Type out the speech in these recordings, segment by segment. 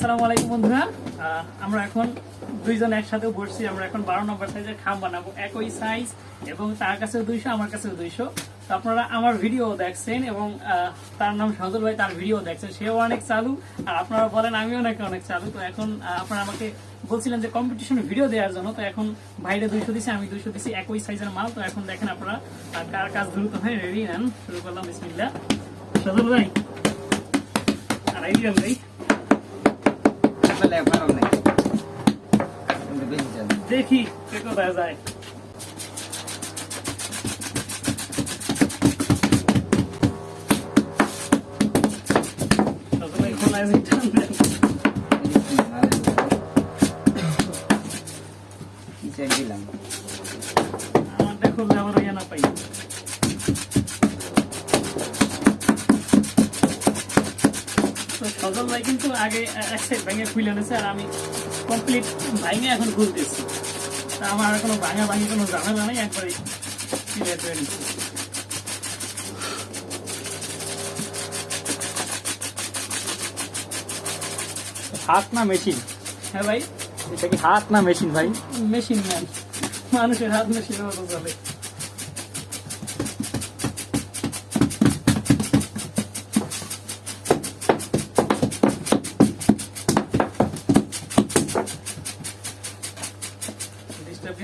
আসসালামু আলাইকুম বন্ধুরা। আমরা এখন দুইজন একসাথে বসছি। আমরা এখন বারো নম্বর সাইজের খাম বানাবো। একই সাইজ এবং তার কাছেও দুইশো, আমার কাছেও দুইশো। তো আপনারা আমার ভিডিও দেখছেন এবং তার নাম সজল ভাই, তার ভিডিও দেখছেন। সেও অনেক চালু। আর আপনারা বলেন, আমিও নাকি অনেক চালু। তো এখন আপনারা আমাকে বলছিলেন যে কম্পিটিশনে ভিডিও দেওয়ার জন্য। তো এখন ভাইরে দুইশো দিছি, আমি দুইশো দিছি। একই সাইজের মাল। তো এখন দেখেন আপনারা কার কাজ দ্রুত হয়। রেডি নেন। শুরু করলাম। বিসমিল্লা সজল ভাই। আর ভাই আসলে ভালো নেই কিন্তু বেশি জানি দেখি কে কোথায় যায় সবাই খোলায় যে টান দেন। কি চাই দিলাম আমারটা খুললে আবার ইয়ে না পাই সজল ভাই কিন্তু আগে এক সাইড ভেঙে খুলে নিয়েছে আর আমি কমপ্লিট ভাঙে এখন খুলতেছি তা আমার কোনো ভাঙা ভাঙি কোনো ঝামেলা নেই একবারে ক্লিয়ার করে নিচ্ছি। হাত না মেশিন হ্যাঁ ভাই? এটা কি হাত না মেশিন ভাই? মেশিন ম্যান মানুষের হাত মেশিনের মতো চলে।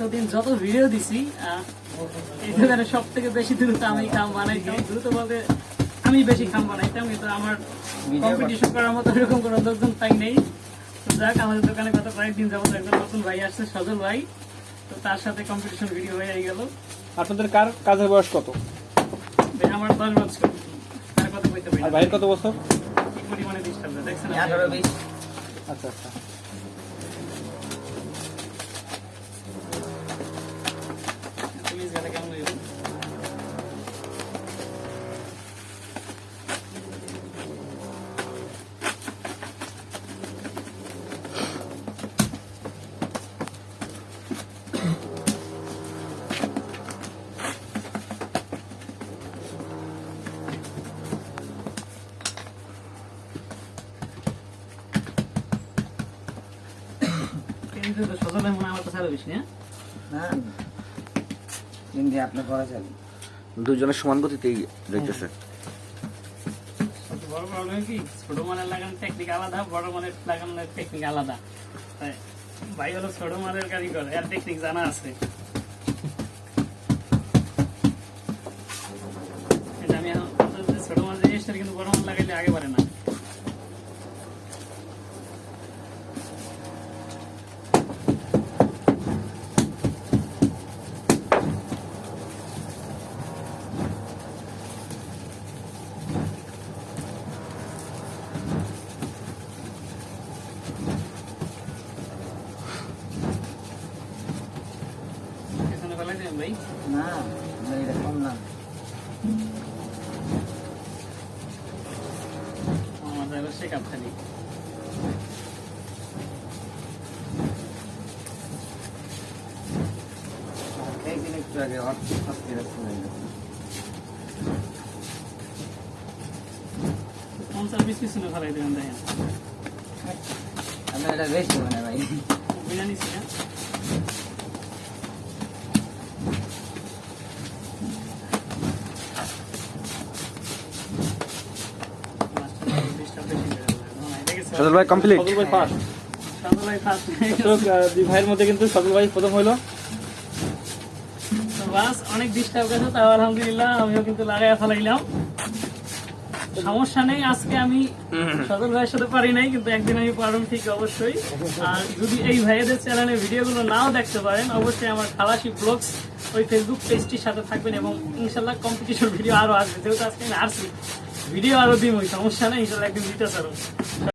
এতদিন যত ভিডিও দিছি এই সব থেকে বেশি দ্রুত আমি খাম বানাইতাম। দ্রুত বলতে আমি বেশি খাম বানাইতাম কিন্তু আমার কম্পিটিশন করার মতো এরকম কোনো লোকজন পাই নেই। তো যাক আমাদের দোকানে গত কয়েকদিন যাবত একজন নতুন ভাই আসছে সজল ভাই। তো তার সাথে কম্পিটিশন ভিডিও হয়ে গেল। আপনাদের কার কাজের বয়স কত? আমার দশ বছর। তার কথা বলতে পারি আর ভাইয়ের কত বছর? কি পরিমাণে ডিস্টার্ব দেখছেন আচ্ছা আচ্ছা। সজল মনে আমার হ্যাঁ? না আপনি করা যাবে। দুজনের সমান গতিতেই বড় প্রবলেম কি? ছোট মানের লাগানোর টেকনিক আলাদা বড় মানের লাগানোর টেকনিক আলাদা। ভাই হলো ছোট মানের কারিগর এর টেকনিক জানা আছে। এটা আমি ছোট মানের জিনিসটা কিন্তু বড় মান লাগাইলে আগে পারে না পেছনে ফেলাই দেবেন ভাই না না, এটা কম না। আমার ড্রাইভার সে কাপ খালি একদিন একটু আগে অস্থির ছিল কোন সার্ভিস পিছনে ফেলাই দেবেন দেখেন আপনার এটা বেশি মানে ভাই। বুঝে নিছি না সজল ভাই কমপ্লিট সজল ভাই ফার্স্ট সজল মধ্যে কিন্তু সজল ভাই প্রথম হলো। বাস, অনেক ডিস্টার্ব গেছে তাও আলহামদুলিল্লাহ, আমিও কিন্তু লাগাই ফেলাইলাম। সমস্যা নেই, আজকে আমি সদর ভাইয়ের সাথে পারি নাই, কিন্তু একদিন আমি পারব ঠিক অবশ্যই। আর যদি এই ভাইয়েদের চ্যানেলের ভিডিওগুলো নাও দেখতে পারেন, অবশ্যই আমার খালাসি ব্লগস ওই ফেসবুক পেজটির সাথে থাকবেন এবং ইনশাল্লাহ কম্পিটিশন ভিডিও আরও আসবে। যেহেতু আজকে আমি আসছি ভিডিও আরও দিন ওই সমস্যা নেই ইনশাল্লাহ একদিন দিতে পারো